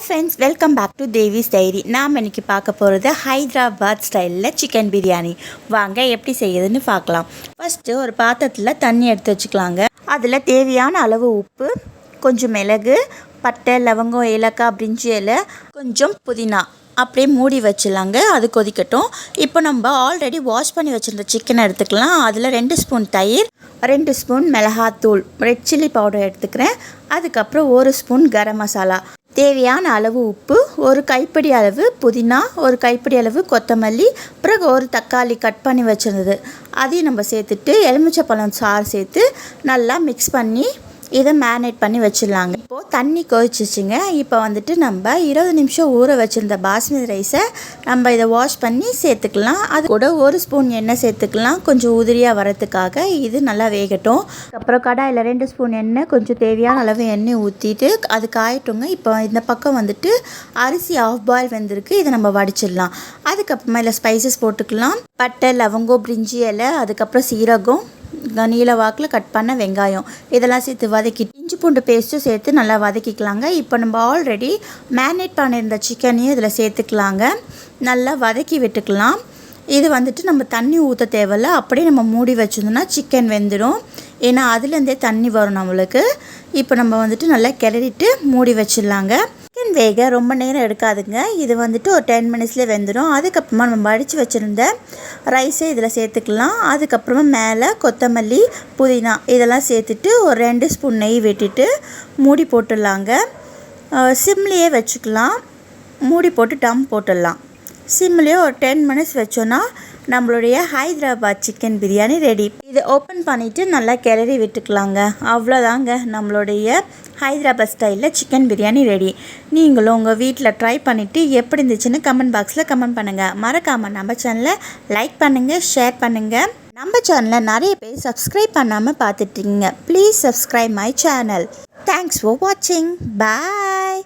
Hi friends welcome back to Devi's diary நாம் இன்னைக்கு பார்க்க போகிறது ஹைதராபாத் ஸ்டைலில் சிக்கன் பிரியாணி. வாங்க எப்படி செய்யுதுன்னு பார்க்கலாம். ஃபஸ்ட்டு ஒரு பாத்திரத்தில் தண்ணி எடுத்து வச்சுக்கலாங்க. அதில் தேவையான அளவு உப்பு கொஞ்சம் மிளகு பட்டை லவங்கம் ஏலக்காய் பிரிஞ்சி இலை கொஞ்சம் புதினா. அப்படியே மூடி வச்சிடலாங்க அது கொதிக்கட்டும். இப்போ நம்ம ஆல்ரெடி வாஷ் பண்ணி வச்சுருந்த சிக்கனை எடுத்துக்கலாம். அதில் ரெண்டு ஸ்பூன் தயிர் ரெண்டு ஸ்பூன் மிளகாத்தூள். ரெட் சில்லி பவுடர் எடுத்துக்கிறேன். அதுக்கப்புறம் ஒரு ஸ்பூன் கரம் மசாலா. தேவையான அளவு உப்பு ஒரு கைப்பிடி அளவு புதினா ஒரு கைப்பிடி அளவு கொத்தமல்லி பிறகு ஒரு தக்காளி கட் பண்ணி வச்சுருந்தது. அதையும் நம்ம சேர்த்துட்டு எலுமிச்சப்பழம் சாறு சேர்த்து நல்லா மிக்ஸ் பண்ணி இதை மேரினேட் பண்ணி வச்சிடலாங்க. இப்போது தண்ணி கொதிச்சிச்சுங்க இப்போ வந்துட்டு நம்ம இருபது நிமிஷம் ஊற வச்சுருந்த பாஸ்மதி ரைஸை நம்ம இதை வாஷ் பண்ணி சேர்த்துக்கலாம். அது கூட ஒரு ஸ்பூன் எண்ணெய் சேர்த்துக்கலாம். கொஞ்சம் உதிரியாக வரத்துக்காக இது நல்லா வேகட்டும். அப்புறம் கடாயில் ரெண்டு ஸ்பூன் எண்ணெய் கொஞ்சம் தேவையான அளவு எண்ணெய் ஊற்றிட்டு அது காயட்டுங்க. இப்போ இந்த பக்கம் வந்துட்டு அரிசி ஆஃப் பாயில் வந்திருக்கு. இதை நம்ம வடிச்சிடலாம். அதுக்கப்புறமா இதில் ஸ்பைசஸ் போட்டுக்கலாம். பட்டை லவங்கம் பிரிஞ்சி இலை அதுக்கப்புறம் சீரகம். நீல வாக்கில் கட் பண்ண வெங்காயம். இதெல்லாம் சேர்த்து வதக்கி இஞ்சி பூண்டு பேஸ்ட்டும் சேர்த்து நல்லா வதக்கிக்கலாங்க. இப்போ நம்ம ஆல்ரெடி மேரினேட் பண்ணியிருந்த சிக்கனையும் இதில் சேர்த்துக்கலாங்க. நல்லா வதக்கி விட்டுக்கலாம். இது வந்துட்டு நம்ம தண்ணி ஊற்ற தேவையில்ல. அப்படியே நம்ம மூடி வச்சிருந்தோம்னா சிக்கன் வெந்துடும். ஏன்னா அதுலேருந்தே தண்ணி வரும் நம்மளுக்கு. இப்போ நம்ம வந்துட்டு நல்லா கிளறிட்டு மூடி வச்சிடலாங்க. வேக ரொம்ப நேரம் எடுக்காதுங்க. இது வந்துட்டு ஒரு டென் மினிட்ஸ்லேயே வெந்துடும் அதுக்கப்புறமா நம்ம வடித்து வச்சுருந்த ரைஸை இதில் சேர்த்துக்கலாம். அதுக்கப்புறமா மேலே கொத்தமல்லி புதினா இதெல்லாம் சேர்த்துட்டு ஒரு ரெண்டு ஸ்பூன் நெய் வெட்டிட்டு மூடி போட்டுடலாங்க. சிம்லேயே வச்சுக்கலாம். மூடி போட்டு டம் போட்டுடலாம். சிம்லேயே ஒரு டென் மினிட்ஸ் வச்சோன்னா நம்மளுடைய ஹைதராபாத் சிக்கன் பிரியாணி ரெடி. இதை ஓப்பன் பண்ணிவிட்டு நல்லா கிளறி விட்டுக்கலாங்க. அவ்வளோதாங்க நம்மளுடைய ஹைதராபாத் ஸ்டைலில் சிக்கன் பிரியாணி ரெடி. நீங்களும் உங்கள் வீட்டில் ட்ரை பண்ணிவிட்டு எப்படி இருந்துச்சுன்னு கமெண்ட் பாக்ஸில் கமெண்ட் பண்ணுங்கள் மறக்காமல் நம்ம சேனலை லைக் பண்ணுங்கள் ஷேர் பண்ணுங்கள் நம்ம சேனலை நிறைய பேர் சப்ஸ்கிரைப் பண்ணாமல் பார்த்துட்ருக்கீங்க please subscribe my channel thanks for வாட்சிங் பாய்